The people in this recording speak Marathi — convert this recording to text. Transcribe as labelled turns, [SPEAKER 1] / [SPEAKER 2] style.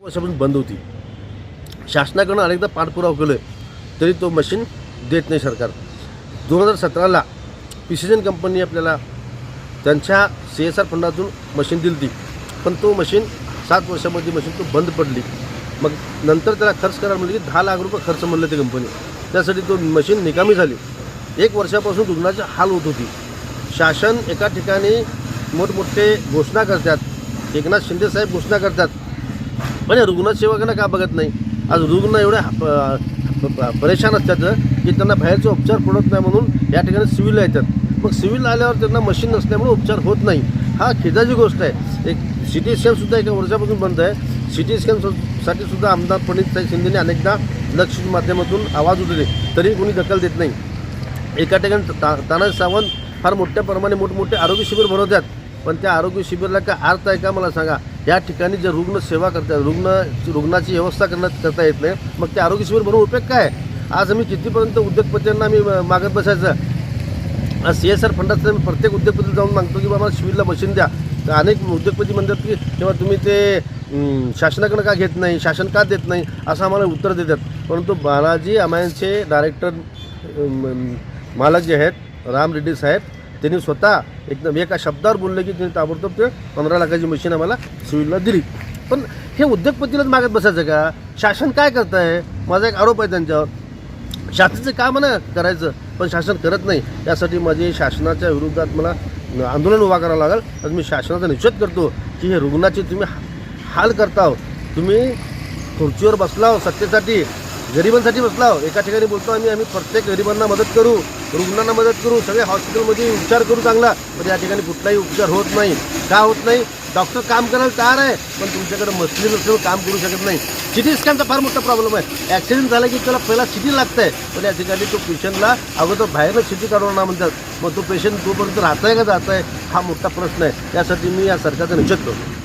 [SPEAKER 1] वर्षापासून बंद होती. शासनाकडून अनेकदा पाठपुरावा केलं तरी तो मशीन देत नाही सरकार. दोन हजार सतराला पिसिजन कंपनी आपल्याला त्यांच्या सी एस आर फंडातून मशीन दिली ती पण तो मशीन सात वर्षामध्ये मशीन तो बंद पडली. मग नंतर त्याला खर्च करायला म्हणलं की दहा लाख रुपये खर्च म्हणलं ते कंपनी त्यासाठी तो मशीन निकामी झाली. एक वर्षापासून रुग्णाचे हाल होत होती. शासन एका ठिकाणी मोठमोठे घोषणा करतात. एकनाथ शिंदेसाहेब घोषणा करतात. पण रुग्णसेवकांना का बघत नाही? आज रुग्ण एवढे परेशान असतात की त्यांना बाहेरचे उपचार पडत नाही म्हणून या ठिकाणी सिव्हिलला येतात. मग सिव्हिल आल्यावर त्यांना मशीन नसल्यामुळे उपचार होत नाही. हा खेदाची गोष्ट आहे. एक सी टी स्कॅनसुद्धा एका वर्षापासून बंद आहे. सी टी स्कॅनसाठी सुद्धा आमदार प्रणितसाई शिंदेने अनेकदा लक्ष माध्यमातून आवाज उठले तरी कोणी दखल देत नाही. एका ठिकाणी ता तानाजी सावंत फार मोठ्या प्रमाणे मोठमोठे आरोग्य शिबिर भरवतात. पण त्या आरोग्य शिबिराला काय अर्थ आहे का मला सांगा? या ठिकाणी जर रुग्ण सेवा करतात रुग्ण रुग्णाची व्यवस्था करण्यात करता येत नाही मग ते आरोग्य शिबिर भरून उपयोग काय? आहे? आज आम्ही कितीपर्यंत उद्योगपत्यांना आम्ही मागत बसायचं? आज सी एस आर फंडाचं मी प्रत्येक उद्योगपती जाऊन मागतो की बाबा शिबिरला मशीन द्या. तर अनेक उद्योगपती म्हणतात की तेव्हा तुम्ही ते शासनाकडं का घेत नाही? शासन का देत नाही? असं आम्हाला उत्तर देतात. परंतु बालाजी अमायनचे डायरेक्टर मालक जे आहेत राम रेड्डी साहेब त्यांनी स्वतः एकदम एका शब्दावर बोललं की त्यांनी ताबडतोब ते पंधरा लाखाची मशीन आम्हाला सिव्हिलला दिली. पण हे उद्योगपतीलाच मागत बसायचं का? शासन काय करत आहे माझा एक आरोप आहे त्यांच्यावर. शासनाचं काम आहे ना करायचं पण शासन करत नाही. त्यासाठी माझे शासनाच्या विरोधात मला आंदोलन उभा करावं लागेल. तर मी शासनाचा निषेध करतो की हे रुग्णाचे तुम्ही हा- हाल करता हो तुम्ही खुर्चीवर बसला हो सत्तेसाठी. गरिबांसाठी बसला एका ठिकाणी बोलतो आम्ही आम्ही प्रत्येक गरिबांना मदत करू रुग्णांना मदत करू सगळे हॉस्पिटलमध्ये उपचार करू चांगला. पण या ठिकाणी कुठलाही उपचार होत नाही. का होत नाही? डॉक्टर काम करायला तयार आहे पण तुमच्याकडे मशीन नसेल काम करू शकत नाही. सिटी स्कॅनचा फार मोठा प्रॉब्लेम आहे. ॲक्सिडेंट झाला की त्याला पहिला सिटी लागतं आहे पण या ठिकाणी तो पेशंटला अगोदर बाहेरच सिटी काढवणार म्हणतात. मग तो पेशंट तोपर्यंत राहत आहे का जात आहे हा मोठा प्रश्न आहे. यासाठी मी या सरकारचा निषेध करतो.